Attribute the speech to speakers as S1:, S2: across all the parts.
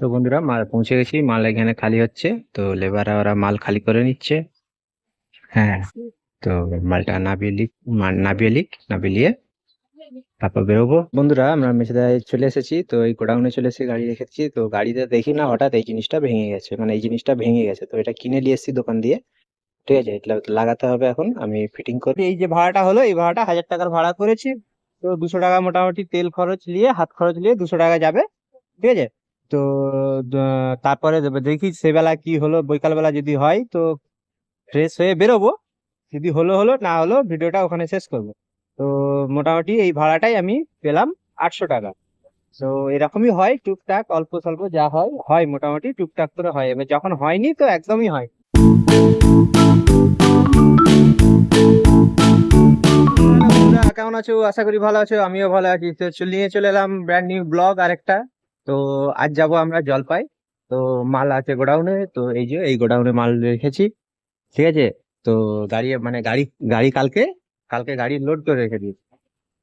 S1: তো বন্ধুরা মাল পৌঁছে গেছি, মাল এখানে খালি হচ্ছে, তো লেবাররা ওরা মাল খালি করে নিচ্ছে। হ্যাঁ তো মালটা নাবিয়ে লিক নাবিয়ে লিক, নাবিয়ে তারপর বেরোবো। বন্ধুরা, আমরা মেছেদায় চলে এসেছি, তো এই গোডাউনে চলে এসে গাড়ি রেখেছি তো গাড়িতে দেখি না, হঠাৎ এই জিনিসটা ভেঙে গেছে মানে এই জিনিসটা ভেঙে গেছে। তো এটা কিনে নিয়ে এসেছি দোকান দিয়ে, ঠিক আছে? এটা লাগাতে হবে এখন, আমি ফিটিং করবি এই যে ভাড়াটা হলো, এই ভাড়াটা হাজার টাকার ভাড়া করেছি। তো দুশো টাকা মোটামুটি তেল খরচ নিয়ে, হাত খরচ নিয়ে দুশো টাকা যাবে, ঠিক আছে? তো তারপরে দেখি সেবেলা কি হলো বৈকালবেলা যদি হয় তো ফ্রেশ হয়ে বেরোবো। যদি হলো হলো, না হলো, ভিডিওটা ওখানে শেষ করব। তো মোটামুটি এই ভাড়াটাই আমি পেলাম আটশো টাকা। তো এরকমই হয়, টুকটাক, অল্প স্বল্প যা হয় হয় মোটামুটি, টুকটাক করে হয়। এবার যখন হয়নি তো একদমই হয়। কেমন আছো? আশা করি ভালো আছো, আমিও ভালো আছি। তো নিয়ে চলে এলাম ব্র্যান্ড নিউ ব্লগ আরেকটা। তো আজ যাব আমরা জলপাই। তো মাল আছে গোডাউনে, তো এই যে, এই গোডাউনে মাল রেখেছি, ঠিক আছে? তো গাড়ি মানে গাড়ি গাড়ি কালকে কালকে গাড়ি লোড করে রেখে দিয়েছি।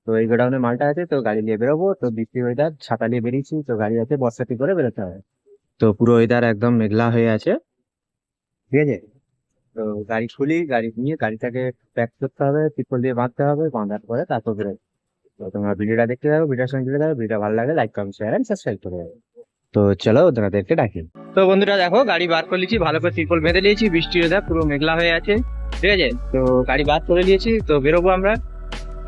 S1: তো এই গোডাউনে মালটা আছে, তো গাড়ি নিয়ে বেরোবো, তো বৃষ্টি ওয়েদার ছাতা নিয়ে বেরিয়েছি, তো গাড়ি আছে বর্ষাতি করে বেরোতে হবে। তো পুরো ওয়েদার একদম মেঘলা হয়ে আছে, ঠিক আছে? তো গাড়ি খুলি, গাড়ি নিয়ে গাড়িটাকে প্যাক করতে হবে ত্রিপল দিয়ে বাঁধতে হবে, বাঁধার পরে তারপর বেরোয় তোমরা ভিডিওটা দেখতে থাকো, ভিডিওর সঙ্গে জুড়ে থাকো ভিডিও ভালো লাগে like comment share and subscribe করে তো চলো তোমাদেরকে ডাকি। তো বন্ধুরা দেখো, গাড়ি বার করে নিয়েছি, ভালো করে ত্রিপল বেঁধে নিয়েছি, বৃষ্টি ওয়েদার পুরো মেঘলা হয়ে আছে। ঠিক আছে? তো গাড়ি বার করে নিয়েছি, তো বেরোবো আমরা।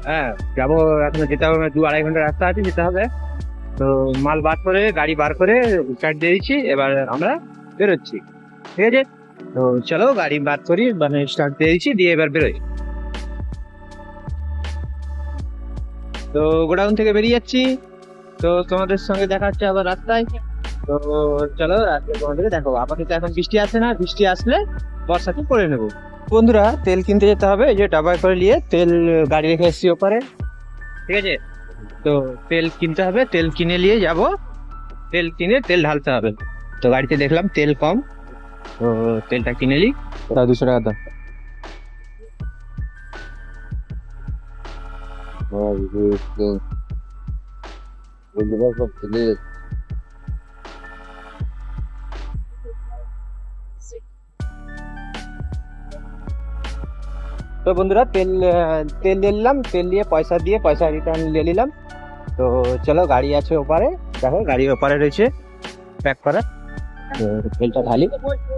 S1: হ্যাঁ যাব এখন যেতে হবে দু আড়াই ঘণ্টা রাস্তা আছে, যেতে হবে। তো মাল বার করে, গাড়ি বার করে স্টার্ট দিয়ে দিচ্ছি, এবার আমরা বেরোচ্ছি। ঠিক আছে? তো চলো গাড়ি বার করি মানে স্টার্ট দিয়ে দিচ্ছি, দিয়ে এবার বেরোই। তো গোডাউন থেকে বেরিয়ে যাচ্ছি। তো তোমাদের সঙ্গে দেখা হচ্ছে আবার রাস্তায়। তো চলো তোমাদেরকে দেখো আপাতত এখন বৃষ্টি আসে না, বৃষ্টি আসলে বর্ষাতে করে নেব। বন্ধুরা, তেল কিনতে যেতে হবে, এই যে ডাবায় করে নিয়ে তেল, গাড়ি রেখে এসছি ওপারে। ঠিক আছে? তো তেল কিনতে হবে, তেল কিনে নিয়ে যাব। তেল কিনে তেল ঢালতে হবে। তো গাড়িতে দেখলাম তেল কম। তো তেলটা কিনে নিই। দুশো টাকা দাম। তো বন্ধুরা তেল তেল নিয়ে নিলাম তেল নিয়ে পয়সা দিয়ে পয়সা রিটার্ন নিয়ে নিলাম তো চলো গাড়ি আছে ওপারে দেখো গাড়ি ওপারে রয়েছে প্যাক করা তো তেলটা ঢালি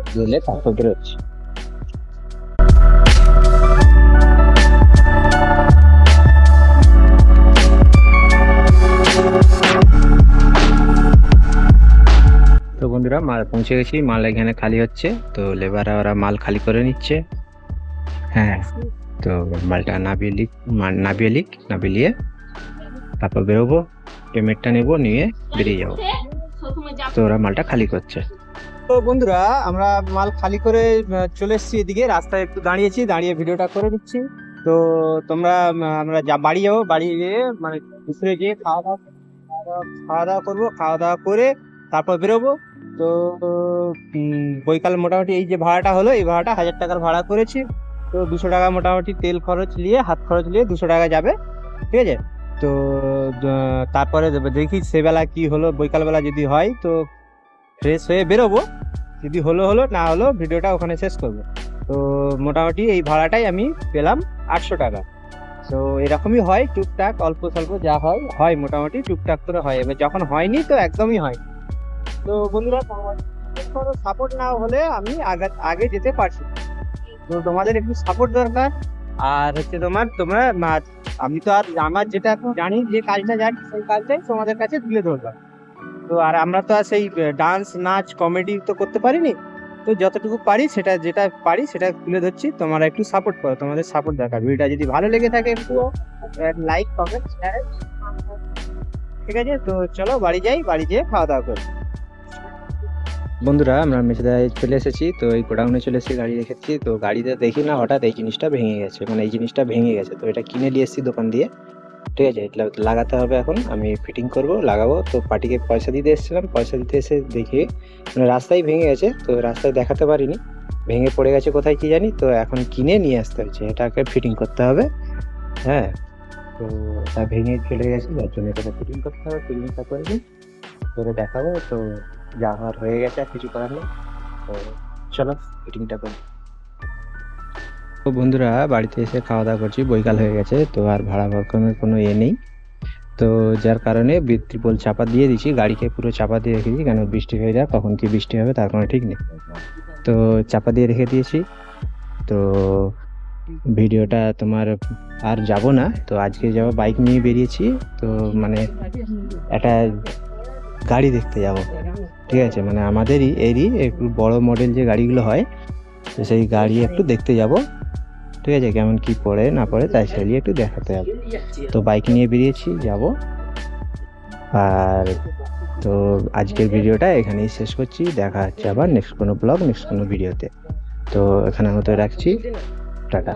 S1: ঢেলে তারপর বেরোচ্ছি বন্ধুরা মাল পৌঁছে গেছি, মাল এখানে খালি হচ্ছে, তো লেবাররা ওরা মাল খালি করে নিচ্ছে। হ্যাঁ তো মালটা নাবিয়ে লিক নাবিয়ে লিক, নাবিয়ে তারপর বেরোবো, পেমেন্টটা নেব, নিয়ে বেরিয়ে যাব। তো ওরা মালটা খালি করছে। তো বন্ধুরা, আমরা মাল খালি করে চলে এসেছি এদিকে, রাস্তায় একটু দাঁড়িয়েছি, দাঁড়িয়ে ভিডিওটা করে দিচ্ছি তো তোমরা আমরা যা বাড়ি যাব, বাড়ি গিয়ে মানে দুপুরে গিয়ে খাওয়া দাওয়া- খাওয়া দাওয়া করব, খাওয়া দাওয়া করে তারপর বেরোবো। তো বৈকাল মোটামুটি এই যে ভাড়াটা হলো, এই ভাড়াটা হাজার টাকার ভাড়া করেছি। তো দুশো টাকা মোটামুটি তেল খরচ নিয়ে, হাত খরচ নিয়ে দুশো টাকা যাবে, ঠিক আছে? তো তারপরে দেখি সেবেলা কি হলো, বৈকালবেলা যদি হয়, তো ফ্রেশ হয়ে বেরোবো। যদি হলো হলো, না হলো, ভিডিওটা ওখানে শেষ করব। তো মোটামুটি এই ভাড়াটাই আমি পেলাম আটশো টাকা। তো এরকমই হয়, টুকটাক, অল্প স্বল্প যা হয় হয় মোটামুটি, টুকটাক করে হয়। এবার যখন হয়নি, তো একদমই হয় তো বন্ধুরা কোনো সাপোর্ট না হলে আমি আগে যেতে পারছি। তো তোমাদের একটু সাপোর্ট দরকার। আর হচ্ছে তোমার, তোমরা আমি তো আর আমার যেটা জানি, যে কাজটা জানি, সেই কাজটাই তোমাদের কাছে তুলে ধরলাম তো আর আমরা তো আর সেই ডান্স নাচ কমেডি তো করতে পারিনি। তো যতটুকু পারি সেটা, যেটা পারি সেটা তুলে ধরছি। তোমরা একটু সাপোর্ট করো, তোমাদের সাপোর্ট দরকার। ভিডিওটা যদি ভালো লেগে থাকে একটু লাইক কমেন্ট শেয়ার ঠিক আছে, তো চলো বাড়ি যাই, বাড়ি যেয়ে খাওয়া দাওয়া করি। বন্ধুরা, আমরা মেছেদায় চলে এসেছি, তো এই গোডাউনে চলে এসেছি গাড়ি রেখেছি। তো গাড়িতে দেখি না, হঠাৎ এই জিনিসটা ভেঙে গেছে মানে এই জিনিসটা ভেঙে গেছে। তো এটা কিনে নিয়ে এসেছি দোকান দিয়ে, ঠিক আছে? এটা লাগাতে হবে এখন, আমি ফিটিং করব, লাগাবো। তো পার্টিকে পয়সা দিতে এসেছিলাম, পয়সা দিতে এসে দেখি মানে রাস্তায় ভেঙে গেছে, তো রাস্তায় দেখাতে পারিনি। ভেঙে পড়ে গেছে কোথায় কি জানি, তো এখন কিনে নিয়ে আসতে হচ্ছে এটাকে ফিটিং করতে হবে হ্যাঁ? তো তা ভেঙে চলে গেছে, যার জন্য এটাকে ফিটিং করতে হবে ফিটিংটা করে দিই করে দেখাবো, তো যা হওয়ার হয়ে গেছে, আর কিছু করার নেই। তো চলো ফিটিংটা করি। তো বন্ধুরা, বাড়িতে এসে খাওয়া দাওয়া করছি, বৈকাল হয়ে গেছে, তো আর ভাড়া ভরকমের কোনো ইয়ে নেই। তো যার কারণে ত্রিপল চাপা দিয়ে দিচ্ছি গাড়িকে পুরো চাপা দিয়ে রেখেছি কেন বৃষ্টি হয়ে যায় কখন কি বৃষ্টি হবে, তার কোনো ঠিক নেই। তো চাপা দিয়ে রেখে দিয়েছি। তো ভিডিওটা তোমার আর যাব না, তো আজকে যাব বাইক নিয়ে বেরিয়েছি, তো মানে একটা গাড়ি দেখতে যাব। ঠিক আছে মানে আমাদেরই, এরই একটু বড় মডেল যে গাড়িগুলো হয়, তো সেই গাড়ি একটু দেখতে যাব। ঠিক আছে, কেমন কি পড়ে, না পড়ে, তাই সেগুলি একটু দেখাতে যাব তো বাইক নিয়ে বেরিয়েছি, যাব। আর তো আজকের ভিডিওটা এখানেই শেষ করছি। দেখা হচ্ছে আবার নেক্সট কোনো ব্লগ নেক্সট কোনো ভিডিওতে। তো এখানে মতো রাখছি। টাটা।